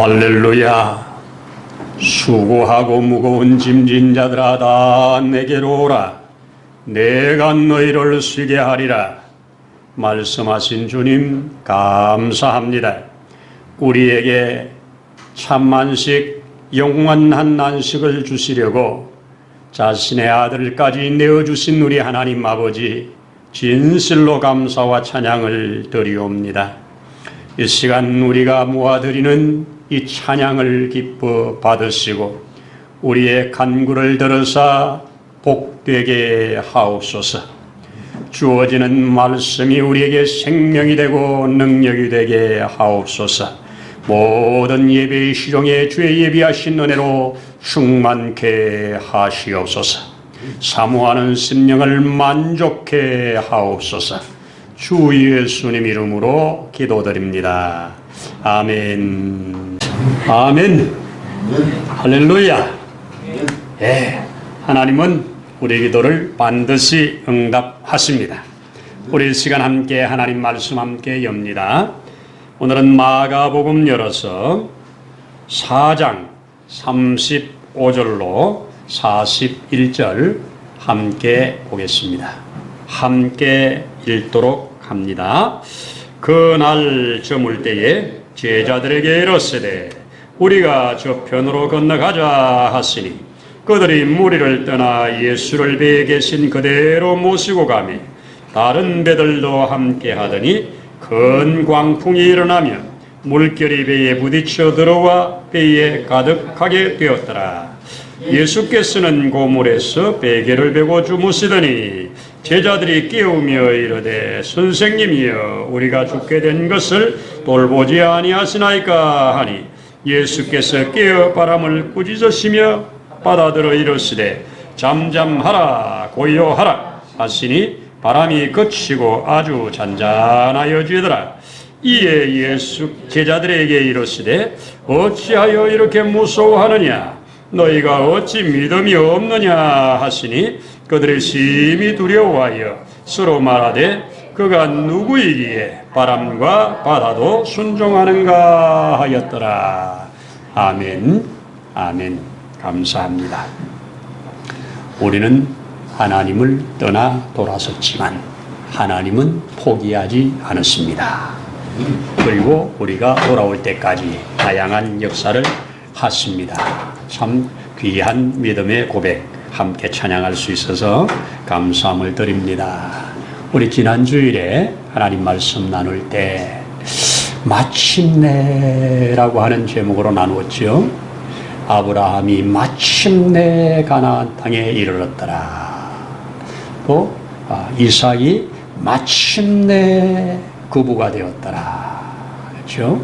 할렐루야. 수고하고 무거운 짐진 자들아 다 내게로 오라. 내가 너희를 쉬게 하리라. 말씀하신 주님 감사합니다. 우리에게 참만식 영원한 난식을 주시려고 자신의 아들까지 내어주신 우리 하나님 아버지 진실로 감사와 찬양을 드리옵니다. 이 시간 우리가 모아드리는 이 찬양을 기뻐 받으시고 우리의 간구를 들으사 복되게 하옵소서. 주어지는 말씀이 우리에게 생명이 되고 능력이 되게 하옵소서. 모든 예배의 시종에 주의 예비하신 은혜로 충만케 하시옵소서. 사모하는 심령을 만족케 하옵소서. 주 예수님 이름으로 기도드립니다. 아멘. 아멘. 할렐루야. 예. 하나님은 우리 기도를 반드시 응답하십니다. 우리 시간 함께 하나님 말씀 함께 엽니다. 오늘은 마가복음 열어서 4장 35절로 41절 함께 보겠습니다. 함께 읽도록 합니다. 그날 저물 때에 제자들에게 이르시되 우리가 저편으로 건너가자 하시니 그들이 무리를 떠나 예수를 배에 계신 그대로 모시고 가며 다른 배들도 함께 하더니 큰 광풍이 일어나며 물결이 배에 부딪혀 들어와 배에 가득하게 되었더라. 예수께서는 고물에서 베개를 베고 주무시더니 제자들이 깨우며 이르되 선생님이여 우리가 죽게 된 것을 돌보지 아니하시나이까 하니 예수께서 깨어 바람을 꾸짖으시며 받아들어 이르시되 잠잠하라 고요하라. 하시니 바람이 그치고 아주 잔잔하여 지더라. 이에 예수 제자들에게 이르시되 어찌하여 이렇게 무서워하느냐? 너희가 어찌 믿음이 없느냐? 하시니 그들이 심히 두려워하여 서로 말하되 그가 누구이기에 바람과 바다도 순종하는가 하였더라 아멘 아멘 감사합니다 우리는 하나님을 떠나 돌아섰지만 하나님은 포기하지 않았습니다. 그리고 우리가 돌아올 때까지 다양한 역사를 하십니다. 참 귀한 믿음의 고백 함께 찬양할 수 있어서 감사함을 드립니다. 우리 지난 주일에 하나님 말씀 나눌 때 마침내라고 하는 제목으로 나누었죠. 아브라함이 마침내 가나안 땅에 이르렀더라. 또 아, 이삭이 마침내 그부가 되었더라. 그렇죠?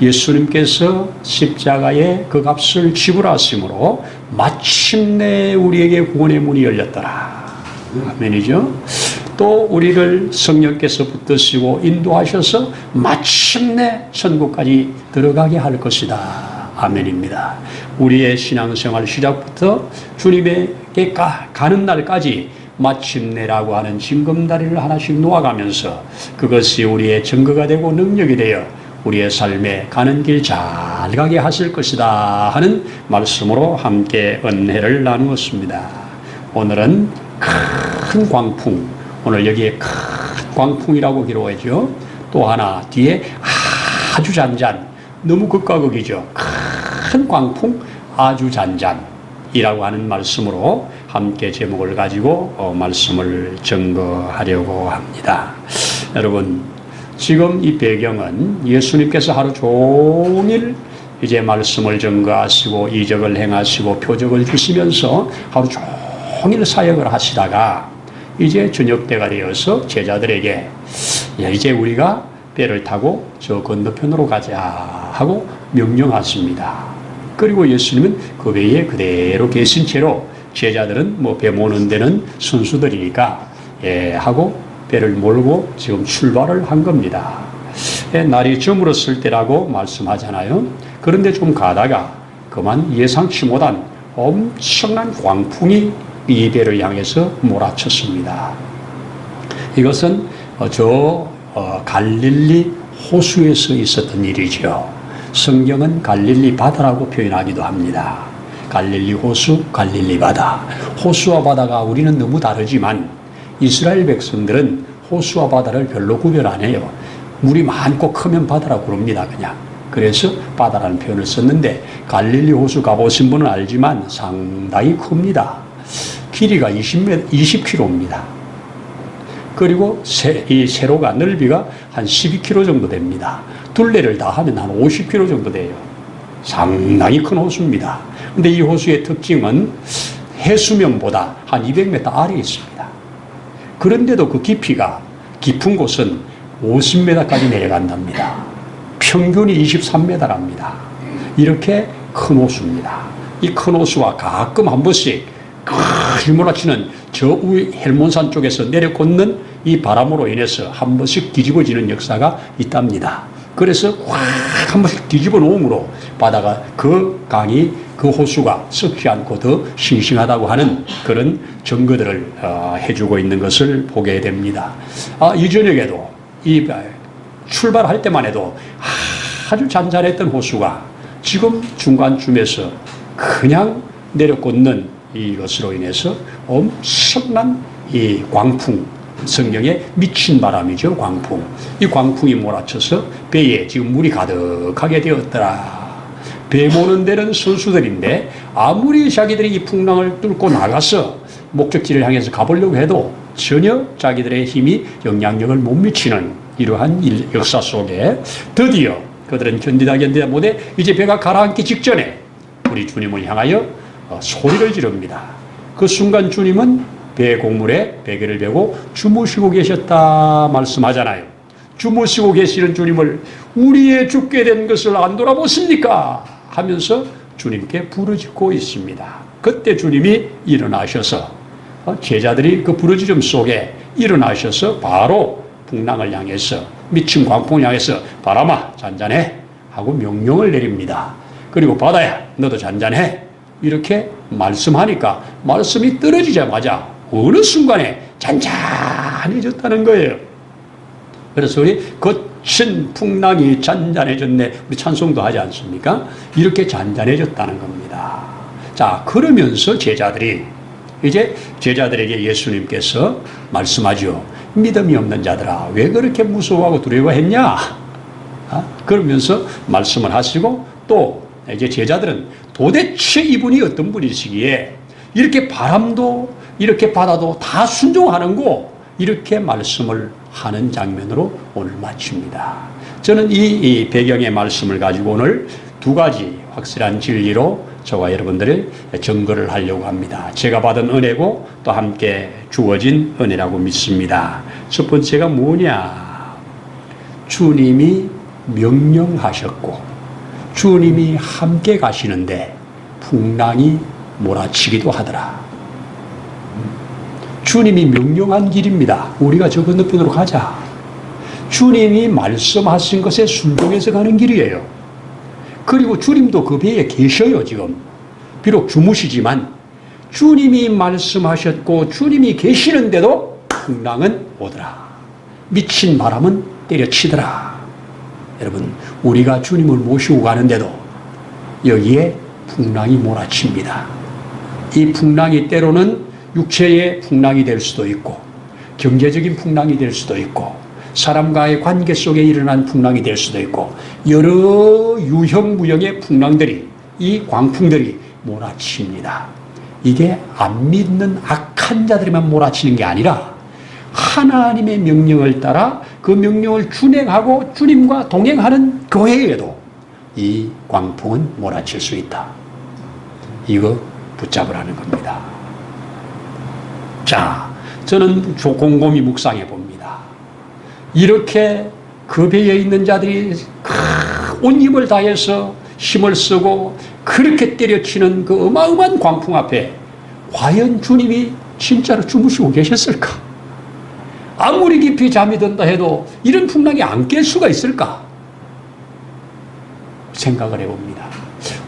예수님께서 십자가에 그 값을 지불하심으로 마침내 우리에게 구원의 문이 열렸더라. 아멘이죠? 또 우리를 성령께서 붙드시고 인도하셔서 마침내 천국까지 들어가게 할 것이다. 아멘입니다. 우리의 신앙생활 시작부터 주님에게 가, 가는 날까지 마침내라고 하는 징검다리를 하나씩 놓아가면서 그것이 우리의 증거가 되고 능력이 되어 우리의 삶에 가는 길 잘 가게 하실 것이다 하는 말씀으로 함께 은혜를 나누었습니다. 오늘은 큰 광풍, 오늘 여기에 큰 광풍이라고 기록하죠. 또 하나 뒤에 아주 잔잔, 너무 극과 극이죠. 큰 광풍, 아주 잔잔이라고 하는 말씀으로 함께 제목을 가지고 어, 말씀을 증거하려고 합니다. 여러분, 지금 이 배경은 예수님께서 하루 종일 이제 말씀을 증거하시고 이적을 행하시고 표적을 주시면서 하루 종일 사역을 하시다가 이제 저녁 때가 되어서 제자들에게 야, 이제 우리가 배를 타고 저 건너편으로 가자 하고 명령하십니다. 그리고 예수님은 그 배에 그대로 계신 채로 제자들은 뭐 배 모는 데는 순수들이니까 예 하고 배를 몰고 지금 출발을 한 겁니다. 예, 날이 저물었을 때라고 말씀하잖아요. 그런데 좀 가다가 그만 예상치 못한 엄청난 광풍이 이 배를 향해서 몰아쳤습니다. 이것은 어, 저 어, 갈릴리 호수에서 있었던 일이죠. 성경은 갈릴리 바다라고 표현하기도 합니다. 갈릴리 호수, 갈릴리 바다. 호수와 바다가 우리는 너무 다르지만 이스라엘 백성들은 호수와 바다를 별로 구별 안 해요. 물이 많고 크면 바다라고 부릅니다, 그냥. 그래서 바다라는 표현을 썼는데 갈릴리 호수 가보신 분은 알지만 상당히 큽니다. 길이가 20m, 20km입니다. 그리고 세, 이 세로가 넓이가 한 12km 정도 됩니다. 둘레를 다 하면 한 50km 정도 돼요. 상당히 큰 호수입니다. 근데 이 호수의 특징은 해수면보다 한 200m 아래에 있습니다. 그런데도 그 깊이가 깊은 곳은 50m까지 내려간답니다. 평균이 23m랍니다. 이렇게 큰 호수입니다. 이 큰 호수와 가끔 한 번씩 휘몰아치는 저 위 헬몬산 쪽에서 내려꽂는 이 바람으로 인해서 한 번씩 뒤집어지는 역사가 있답니다. 그래서 확 한 번씩 뒤집어 놓음으로 바다가 그 강이 그 호수가 썩지 않고 더 싱싱하다고 하는 그런 증거들을 어, 해주고 있는 것을 보게 됩니다. 아, 이 저녁에도 이 출발할 때만 해도 아주 잔잔했던 호수가 지금 중간쯤에서 그냥 내려꽂는 이것으로 인해서 엄청난 이 광풍, 성경에 미친 바람이죠, 광풍. 이 광풍이 몰아쳐서 배에 지금 물이 가득하게 되었더라. 배 모는 데는 선수들인데 아무리 자기들이 이 풍랑을 뚫고 나가서 목적지를 향해서 가보려고 해도 전혀 자기들의 힘이 영향력을 못 미치는 이러한 일, 역사 속에 드디어 그들은 견디다 견디다 못해 이제 배가 가라앉기 직전에 우리 주님을 향하여 어, 소리를 지릅니다. 그 순간 주님은 배 곡물에 베개를 베고 주무시고 계셨다 말씀하잖아요. 주무시고 계시는 주님을 우리의 죽게 된 것을 안 돌아보십니까? 하면서 주님께 부르짖고 있습니다. 그때 주님이 일어나셔서 어, 제자들이 그 부르짖음 속에 일어나셔서 바로 풍랑을 향해서 미친 광풍을 향해서 바람아 잔잔해 하고 명령을 내립니다. 그리고 바다야 너도 잔잔해 이렇게 말씀하니까 말씀이 떨어지자마자 어느 순간에 잔잔해졌다는 거예요. 그래서 우리 거친 풍랑이 잔잔해졌네. 우리 찬송도 하지 않습니까? 이렇게 잔잔해졌다는 겁니다. 자, 그러면서 제자들이 이제 제자들에게 예수님께서 말씀하죠. 믿음이 없는 자들아, 왜 그렇게 무서워하고 두려워했냐? 아? 그러면서 말씀을 하시고 또 이제 제자들은 도대체 이분이 어떤 분이시기에 이렇게 바람도 이렇게 바다도 다 순종하는 거 이렇게 말씀을 하는 장면으로 오늘 마칩니다. 저는 이, 이 배경의 말씀을 가지고 오늘 두 가지 확실한 진리로 저와 여러분들을 증거를 하려고 합니다. 제가 받은 은혜고 또 함께 주어진 은혜라고 믿습니다. 첫 번째가 뭐냐? 주님이 명령하셨고 주님이 함께 가시는데 풍랑이 몰아치기도 하더라. 주님이 명령한 길입니다. 우리가 저 건너편으로 가자. 주님이 말씀하신 것에 순종해서 가는 길이에요. 그리고 주님도 그 배에 계셔요, 지금. 비록 주무시지만 주님이 말씀하셨고 주님이 계시는데도 풍랑은 오더라. 미친 바람은 때려치더라. 여러분, 우리가 주님을 모시고 가는데도 여기에 풍랑이 몰아칩니다. 이 풍랑이 때로는 육체의 풍랑이 될 수도 있고, 경제적인 풍랑이 될 수도 있고, 사람과의 관계 속에 일어난 풍랑이 될 수도 있고, 여러 유형 무형의 풍랑들이, 이 광풍들이 몰아칩니다. 이게 안 믿는 악한 자들이만 몰아치는 게 아니라, 하나님의 명령을 따라 그 명령을 준행하고 주님과 동행하는 교회에도 이 광풍은 몰아칠 수 있다. 이거 붙잡으라는 겁니다. 자, 저는 곰곰이 묵상해 봅니다. 이렇게 그 배에 있는 자들이 온 힘을 다해서 힘을 쓰고 그렇게 때려치는 그 어마어마한 광풍 앞에 과연 주님이 진짜로 주무시고 계셨을까? 아무리 깊이 잠이 든다 해도 이런 풍랑이 안 깰 수가 있을까? 생각을 해봅니다.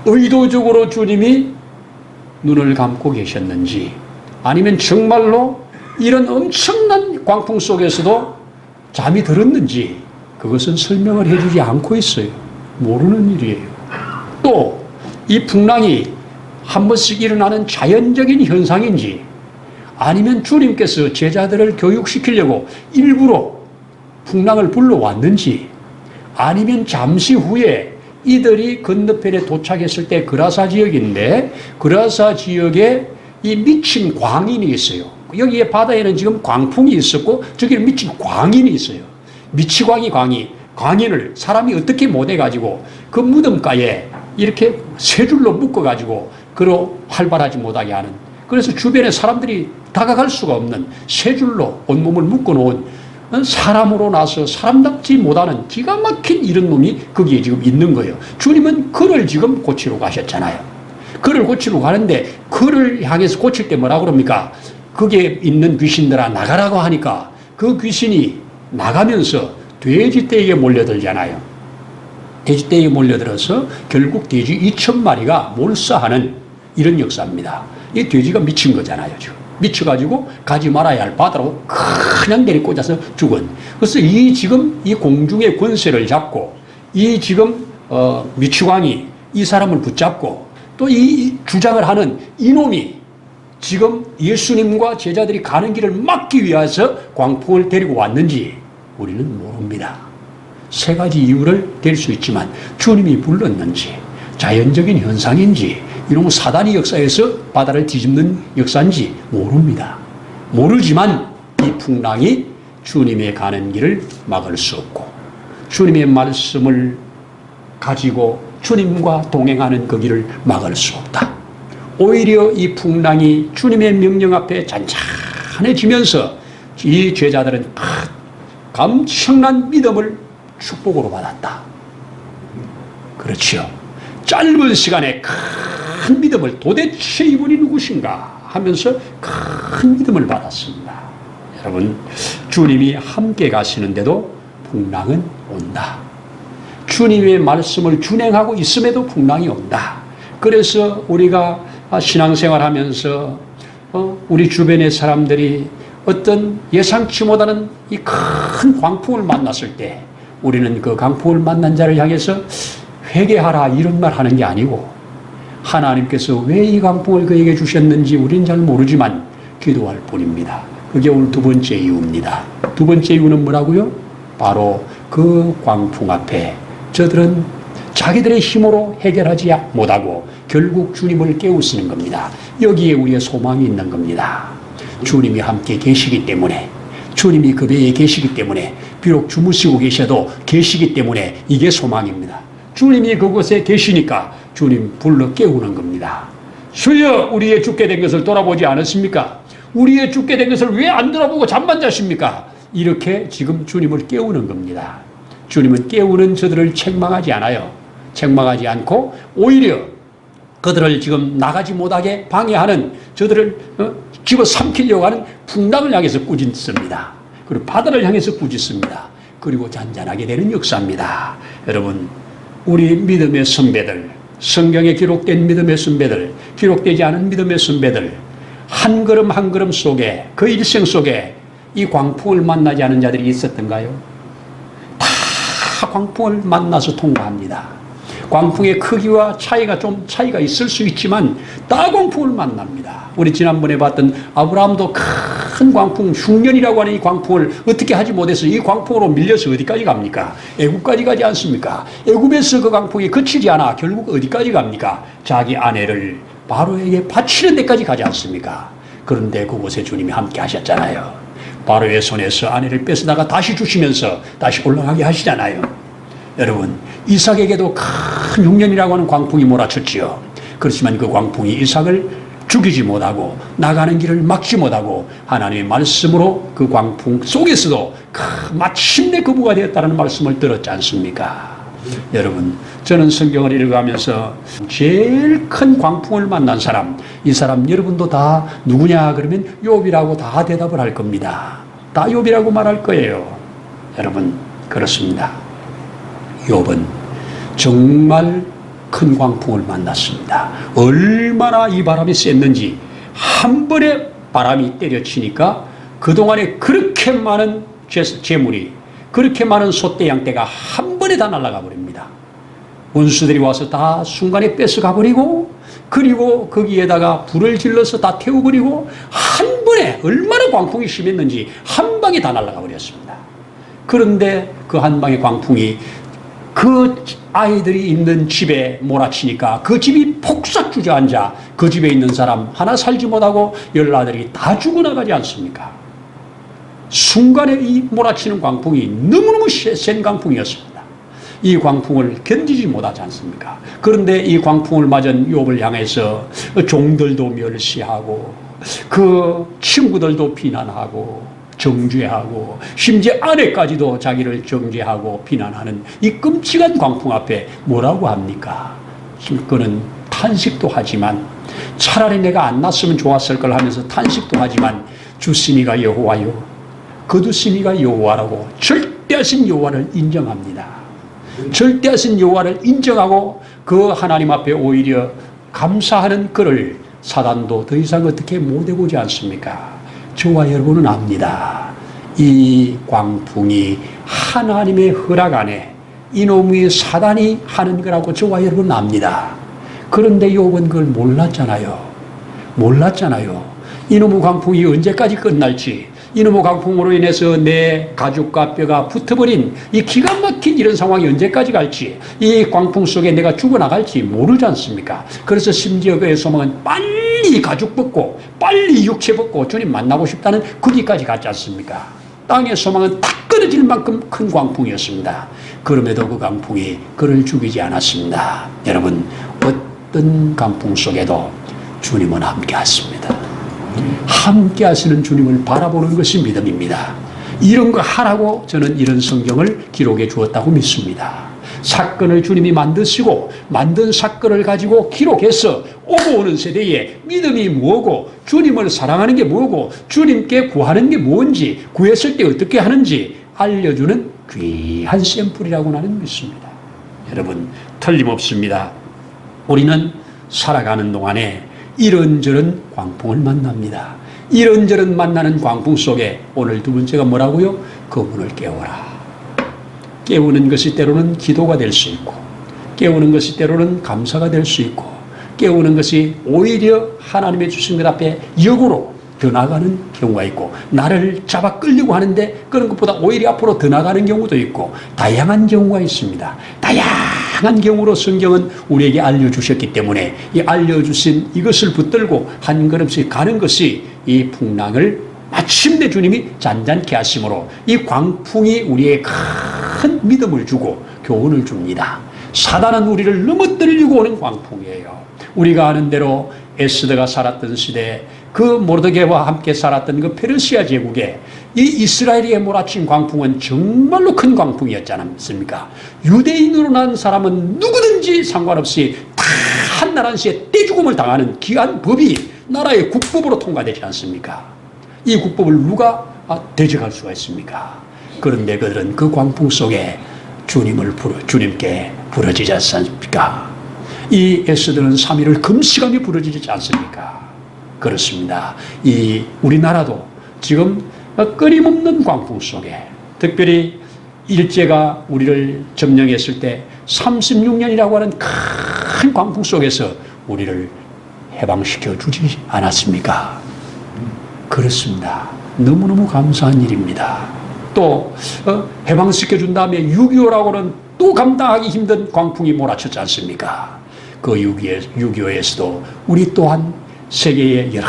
의도적으로 주님이 눈을 감고 계셨는지 아니면 정말로 이런 엄청난 광풍 속에서도 잠이 들었는지 그것은 설명을 해주지 않고 있어요. 모르는 일이에요. 또 이 풍랑이 한 번씩 일어나는 자연적인 현상인지 아니면 주님께서 제자들을 교육시키려고 일부러 풍랑을 불러왔는지 아니면 잠시 후에 이들이 건너편에 도착했을 때 그라사 지역인데 그라사 지역에 이 미친 광인이 있어요. 여기에 바다에는 지금 광풍이 있었고 저기는 미친 광인이 있어요. 미치광이 광이 광인을 사람이 어떻게 못해 가지고 그 무덤가에 이렇게 세 줄로 묶어 가지고 그로 활발하지 못하게 하는 그래서 주변에 사람들이 다가갈 수가 없는 세 줄로 온몸을 묶어 놓은 사람으로 나서 사람답지 못하는 기가 막힌 이런 놈이 거기에 지금 있는 거예요. 주님은 그를 지금 고치러 가셨잖아요. 그를 고치러 가는데 그를 향해서 고칠 때 뭐라 그럽니까? 거기에 있는 귀신들아 나가라고 하니까 그 귀신이 나가면서 돼지떼에게 몰려들잖아요. 돼지떼에게 몰려들어서 결국 돼지 2천 마리가 몰사하는 이런 역사입니다. 이 돼지가 미친 거잖아요, 지금. 미쳐가지고 가지 말아야 할 바다로 그냥 내리 꽂아서 죽은. 그래서 이 지금 이 공중의 권세를 잡고 이 지금 어, 미치광이 이 사람을 붙잡고 또 이 주장을 하는 이놈이 지금 예수님과 제자들이 가는 길을 막기 위해서 광풍을 데리고 왔는지 우리는 모릅니다. 세 가지 이유를 댈 수 있지만 주님이 불렀는지 자연적인 현상인지 이놈 사단이 역사에서 바다를 뒤집는 역사인지 모릅니다. 모르지만 이 풍랑이 주님의 가는 길을 막을 수 없고 주님의 말씀을 가지고 주님과 동행하는 그 길을 막을 수 없다. 오히려 이 풍랑이 주님의 명령 앞에 잔잔해지면서 이 제자들은 감청난 믿음을 축복으로 받았다. 그렇지요. 짧은 시간에 큰 믿음을 도대체 이분이 누구신가 하면서 큰 믿음을 받았습니다. 여러분, 주님이 함께 가시는데도 풍랑은 온다. 주님의 말씀을 준행하고 있음에도 풍랑이 온다. 그래서 우리가 신앙생활 하면서 어, 우리 주변의 사람들이 어떤 예상치 못하는 이 큰 광풍을 만났을 때 우리는 그 광풍을 만난 자를 향해서 회개하라 이런 말 하는 게 아니고 하나님께서 왜이 광풍을 그에게 주셨는지 우리는 잘 모르지만 기도할 뿐입니다. 그게 오늘 두 번째 이유입니다. 두 번째 이유는 뭐라고요? 바로 그 광풍 앞에 저들은 자기들의 힘으로 해결하지 못하고 결국 주님을 깨우치는 겁니다. 여기에 우리의 소망이 있는 겁니다. 주님이 함께 계시기 때문에 주님이 그 배에 계시기 때문에 비록 주무시고 계셔도 계시기 때문에 이게 소망입니다. 주님이 그곳에 계시니까 주님 불러 깨우는 겁니다. 주여 우리의 죽게 된 것을 돌아보지 않았습니까? 우리의 죽게 된 것을 왜 안 돌아보고 잠만 자십니까? 이렇게 지금 주님을 깨우는 겁니다. 주님은 깨우는 저들을 책망하지 않아요. 책망하지 않고 오히려 그들을 지금 나가지 못하게 방해하는 저들을 어? 집어삼키려고 하는 풍랑을 향해서 꾸짖습니다. 그리고 바다를 향해서 꾸짖습니다. 그리고 잔잔하게 되는 역사입니다. 여러분, 우리 믿음의 선배들, 성경에 기록된 믿음의 선배들, 기록되지 않은 믿음의 선배들, 한 걸음 한 걸음 속에 그 일생 속에 이 광풍을 만나지 않은 자들이 있었던가요? 다 광풍을 만나서 통과합니다. 광풍의 크기와 차이가 좀 차이가 있을 수 있지만 다 광풍을 만납니다. 우리 지난번에 봤던 아브라함도 큰 광풍, 흉년이라고 하는 이 광풍을 어떻게 하지 못해서 이 광풍으로 밀려서 어디까지 갑니까? 애굽까지 가지 않습니까? 애굽에서 그 광풍이 그치지 않아 결국 어디까지 갑니까? 자기 아내를 바로에게 바치는 데까지 가지 않습니까? 그런데 그곳에 주님이 함께 하셨잖아요. 바로의 손에서 아내를 뺏어다가 다시 주시면서 다시 올라가게 하시잖아요. 여러분, 이삭에게도 큰 흉년이라고 하는 광풍이 몰아쳤지요. 그렇지만 그 광풍이 이삭을 죽이지 못하고 나가는 길을 막지 못하고 하나님의 말씀으로 그 광풍 속에서도 마침내 거부가 되었다는 말씀을 들었지 않습니까? 여러분, 저는 성경을 읽어가면서 제일 큰 광풍을 만난 사람, 이 사람 여러분도 다 누구냐 그러면 욥이라고 다 대답을 할 겁니다. 다 욥이라고 말할 거예요. 여러분, 그렇습니다. 욥은 정말 큰 광풍을 만났습니다. 얼마나 이 바람이 셌는지 한 번에 바람이 때려치니까 그동안에 그렇게 많은 재물이 그렇게 많은 소떼 양떼가 한 번에 다 날아가 버립니다. 원수들이 와서 다 순간에 뺏어가 버리고 그리고 거기에다가 불을 질러서 다 태워버리고 한 번에 얼마나 광풍이 심했는지 한 방에 다 날아가 버렸습니다. 그런데 그 한 방의 광풍이 그 아이들이 있는 집에 몰아치니까 그 집이 폭삭 주저앉아 그 집에 있는 사람 하나 살지 못하고 열 아들이 다 죽어나가지 않습니까? 순간에 이 몰아치는 광풍이 너무너무 세- 센 광풍이었습니다. 이 광풍을 견디지 못하지 않습니까? 그런데 이 광풍을 맞은 욥을 향해서 종들도 멸시하고 그 친구들도 비난하고 정죄하고 심지어 아내까지도 자기를 정죄하고 비난하는 이 끔찍한 광풍 앞에 뭐라고 합니까? 그는 탄식도 하지만 차라리 내가 안 났으면 좋았을 걸 하면서 탄식도 하지만 주시니가 여호와요 거두시니가 여호와라고 절대하신 여호와를 인정합니다. 절대하신 여호와를 인정하고 그 하나님 앞에 오히려 감사하는 그를 사단도 더 이상 어떻게 못 해보지 않습니까? 저와 여러분은 압니다. 이 광풍이 하나님의 허락 안에 이놈의 사단이 하는 거라고 저와 여러분은 압니다. 그런데 욥은 그걸 몰랐잖아요. 몰랐잖아요. 이놈의 광풍이 언제까지 끝날지, 이놈의 광풍으로 인해서 내 가죽과 뼈가 붙어버린 이 기가 막힌 이런 상황이 언제까지 갈지, 이 광풍 속에 내가 죽어나갈지 모르지 않습니까? 그래서 심지어 그의 소망은 빨리 가죽 벗고, 빨리 육체 벗고 주님 만나고 싶다는 거기까지 갔지 않습니까? 땅의 소망은 딱 끊어질 만큼 큰 광풍이었습니다. 그럼에도 그 광풍이 그를 죽이지 않았습니다. 여러분, 어떤 광풍 속에도 주님은 함께 하십니다. 함께 하시는 주님을 바라보는 것이 믿음입니다. 이런 거 하라고 저는 이런 성경을 기록해 주었다고 믿습니다. 사건을 주님이 만드시고 만든 사건을 가지고 기록해서 오고 오는 세대에 믿음이 뭐고 주님을 사랑하는 게 뭐고 주님께 구하는 게 뭔지 구했을 때 어떻게 하는지 알려주는 귀한 샘플이라고 나는 믿습니다. 여러분 틀림없습니다. 우리는 살아가는 동안에 이런저런 광풍을 만납니다. 이런저런 만나는 광풍 속에 오늘 두 번째가 뭐라고요? 그분을 깨워라. 깨우는 것이 때로는 기도가 될 수 있고, 깨우는 것이 때로는 감사가 될 수 있고, 깨우는 것이 오히려 하나님의 주신 것 앞에 역으로 더 나가는 경우가 있고, 나를 잡아 끌려고 하는데 그런 것보다 오히려 앞으로 더 나가는 경우도 있고, 다양한 경우가 있습니다. 다양한 경우로 성경은 우리에게 알려주셨기 때문에 이 알려주신 이것을 붙들고 한 걸음씩 가는 것이 이 풍랑을 마침내 주님이 잔잔케 하심으로 이 광풍이 우리의 큰 믿음을 주고 교훈을 줍니다. 사단은 우리를 넘어뜨리고 오는 광풍이에요. 우리가 아는 대로 에스더가 살았던 시대 그 모르드게와 함께 살았던 그 페르시아 제국에 이 이스라엘에 몰아친 광풍은 정말로 큰 광풍이었지 않습니까? 유대인으로 난 사람은 누구든지 상관없이 다 한나라시에 떼죽음을 당하는 귀한 법이 나라의 국법으로 통과되지 않습니까? 이 국법을 누가 아, 대적할 수가 있습니까? 그런데 그들은 그 광풍 속에 주님을 부르, 주님께 부르지지 않습니까? 이 에스더는 3일을 금시감이 부러지지 않습니까? 그렇습니다. 이 우리나라도 지금 끊임없는 광풍 속에 특별히 일제가 우리를 점령했을 때 36년이라고 하는 큰 광풍 속에서 우리를 해방시켜 주지 않았습니까? 그렇습니다. 너무너무 감사한 일입니다. 또 어, 해방시켜 준 다음에 6.25라고는 또 감당하기 힘든 광풍이 몰아쳤지 않습니까? 그 6.25에서도 우리 또한 세계의 여러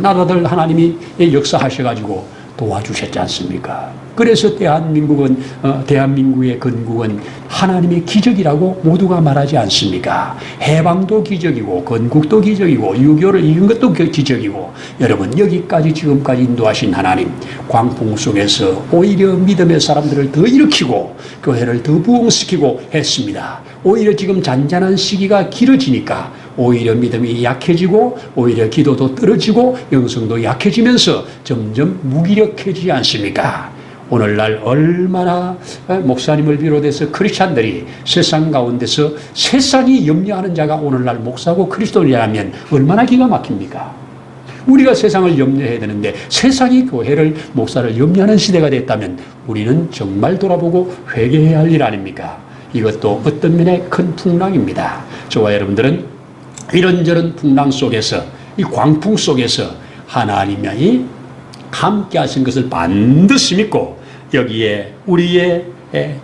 나라들 하나님이 역사하셔가지고 도와주셨지 않습니까? 그래서 대한민국은 어, 대한민국의 건국은 하나님의 기적이라고 모두가 말하지 않습니까? 해방도 기적이고 건국도 기적이고 유교를 이긴 것도 그 기적이고 여러분 여기까지 지금까지 인도하신 하나님 광풍 속에서 오히려 믿음의 사람들을 더 일으키고 교회를 더 부흥시키고 했습니다. 오히려 지금 잔잔한 시기가 길어지니까 오히려 믿음이 약해지고 오히려 기도도 떨어지고 영성도 약해지면서 점점 무기력해지지 않습니까? 오늘날 얼마나 목사님을 비롯해서 크리스찬들이 세상 가운데서 세상이 염려하는 자가 오늘날 목사고 그리스도인이라면 얼마나 기가 막힙니까? 우리가 세상을 염려해야 되는데 세상이 교회를 목사를 염려하는 시대가 됐다면 우리는 정말 돌아보고 회개해야 할 일 아닙니까? 이것도 어떤 면의 큰 풍랑입니다. 저와 여러분들은 이런저런 풍랑 속에서 이 광풍 속에서 하나님이 함께 하신 것을 반드시 믿고 여기에 우리의 에,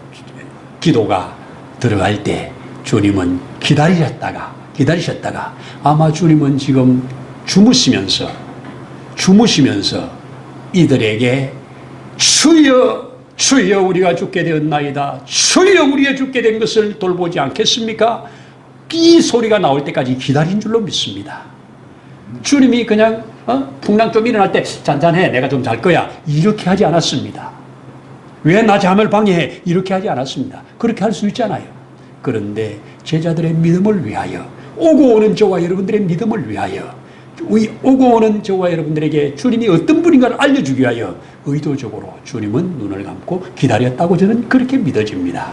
기도가 들어갈 때 주님은 기다리셨다가 기다리셨다가 아마 주님은 지금 주무시면서 주무시면서 이들에게 주여 주여 우리가 죽게 되었나이다 주여 우리가 죽게 된 것을 돌보지 않겠습니까? 이 소리가 나올 때까지 기다린 줄로 믿습니다. 주님이 그냥 어? 풍랑 좀 일어날 때 잔잔해 내가 좀 잘 거야 이렇게 하지 않았습니다. 왜 나 잠을 방해해 이렇게 하지 않았습니다. 그렇게 할 수 있잖아요. 그런데 제자들의 믿음을 위하여 오고 오는 저와 여러분들의 믿음을 위하여 의- 오고 오는 저와 여러분들에게 주님이 어떤 분인가를 알려주기 위하여 의도적으로 주님은 눈을 감고 기다렸다고 저는 그렇게 믿어집니다.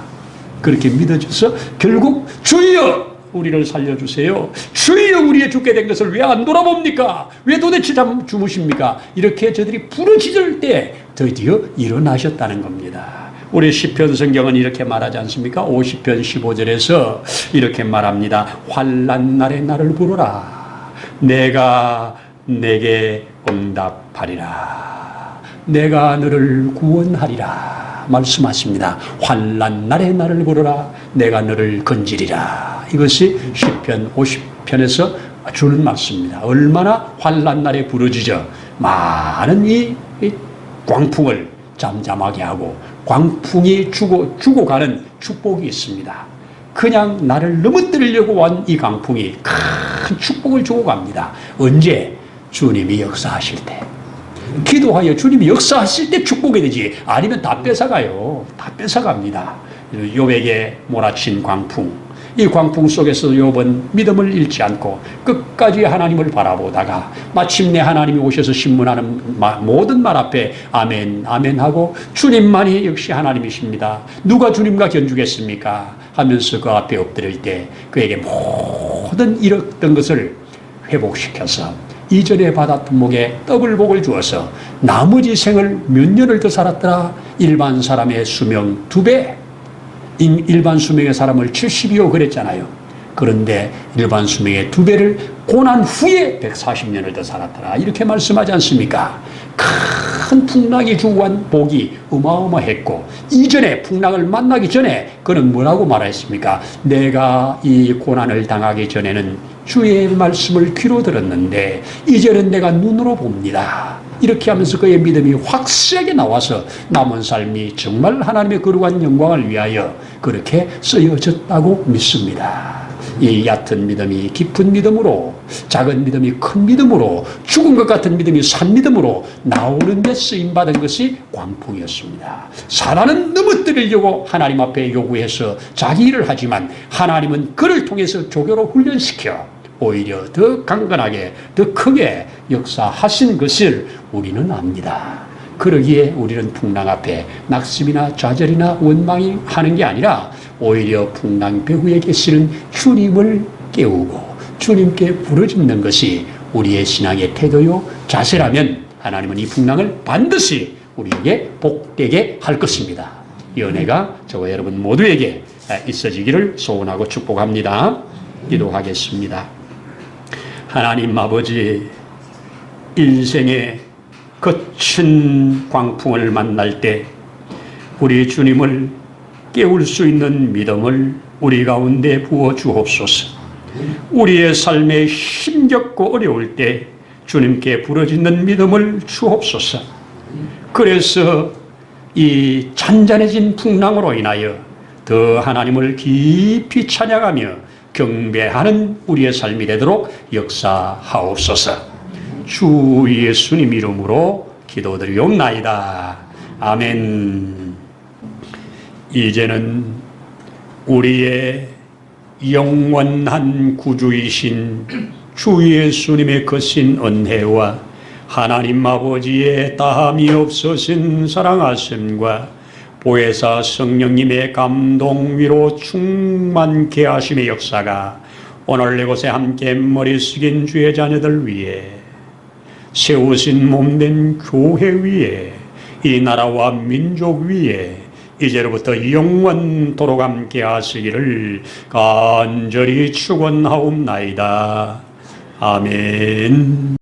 그렇게 믿어져서 결국 주여 우리를 살려주세요. 주여 우리의 죽게 된 것을 왜 안 돌아봅니까? 왜 도대체 잠 주무십니까? 이렇게 저들이 부르짖을 때 드디어 일어나셨다는 겁니다. 우리 시편 성경은 이렇게 말하지 않습니까? 50편 15절에서 이렇게 말합니다. 환난 날에 나를 부르라. 내가 내게 응답하리라. 내가 너를 구원하리라. 말씀하십니다. 환난 날에 나를 부르라. 내가 너를 건지리라. 이것이 시편 50편에서 주는 말씀입니다. 얼마나 환난 날에 부르짖어 많은 이, 이 광풍을 잠잠하게 하고 광풍이 주고 죽어가는 축복이 있습니다. 그냥 나를 넘어뜨리려고 한 이 강풍이 큰 축복을 주고 갑니다. 언제? 주님이 역사하실 때. 기도하여 주님이 역사하실 때 축복이 되지 아니면 다 뺏어가요. 다 뺏어갑니다. 요백에 몰아친 광풍. 이 광풍 속에서 욥은 믿음을 잃지 않고 끝까지 하나님을 바라보다가 마침내 하나님이 오셔서 신문하는 마- 모든 말 앞에 아멘 아멘 하고 주님만이 역시 하나님이십니다. 누가 주님과 견주겠습니까? 하면서 그 앞에 엎드릴 때 그에게 모든 잃었던 것을 회복시켜서 이전에 받았던 목에 더블 복을 주어서 나머지 생을 몇 년을 더 살았더라 일반 사람의 수명 두 배 일반 수명의 사람을 70이요 그랬잖아요. 그런데 일반 수명의 두 배를 고난 후에 140년을 더 살았더라. 이렇게 말씀하지 않습니까? 큰 풍랑이 주고 한 복이 어마어마했고, 이전에 풍랑을 만나기 전에 그는 뭐라고 말했습니까? 내가 이 고난을 당하기 전에는 주의 말씀을 귀로 들었는데, 이제는 내가 눈으로 봅니다. 이렇게 하면서 그의 믿음이 확실하게 나와서 남은 삶이 정말 하나님의 거룩한 영광을 위하여 그렇게 쓰여졌다고 믿습니다. 이 얕은 믿음이 깊은 믿음으로 작은 믿음이 큰 믿음으로 죽은 것 같은 믿음이 산 믿음으로 나오는 데 쓰임 받은 것이 광풍이었습니다. 사단은 넘어뜨리려고 하나님 앞에 요구해서 자기 일을 하지만 하나님은 그를 통해서 조교로 훈련시켜 오히려 더 강건하게 더 크게 역사하신 것을 우리는 압니다. 그러기에 우리는 풍랑 앞에 낙심이나 좌절이나 원망이 하는 게 아니라 오히려 풍랑 배후에 계시는 주님을 깨우고 주님께 부르짖는 것이 우리의 신앙의 태도요 자세라면 하나님은 이 풍랑을 반드시 우리에게 복되게 할 것입니다. 이 은혜가 저와 여러분 모두에게 있어지기를 소원하고 축복합니다. 기도하겠습니다. 하나님 아버지 인생의 거친 광풍을 만날 때 우리 주님을 깨울 수 있는 믿음을 우리 가운데 부어 주옵소서. 우리의 삶에 힘겹고 어려울 때 주님께 부러지는 믿음을 주옵소서. 그래서 이 잔잔해진 풍랑으로 인하여 더 하나님을 깊이 찬양하며 경배하는 우리의 삶이 되도록 역사하옵소서. 주 예수님 이름으로 기도드리옵나이다. 아멘. 이제는 우리의 영원한 구주이신 주 예수님의 거신 은혜와 하나님 아버지의 다함이 없으신 사랑하심과 보혜사 성령님의 감동 위로 충만케 하심의 역사가 오늘 이곳에 함께 머리 숙인 주의 자녀들 위해 세우신 몸된 교회 위에 이 나라와 민족 위에 이제로부터 영원토록 함께 하시기를 간절히 축원하옵나이다. 아멘.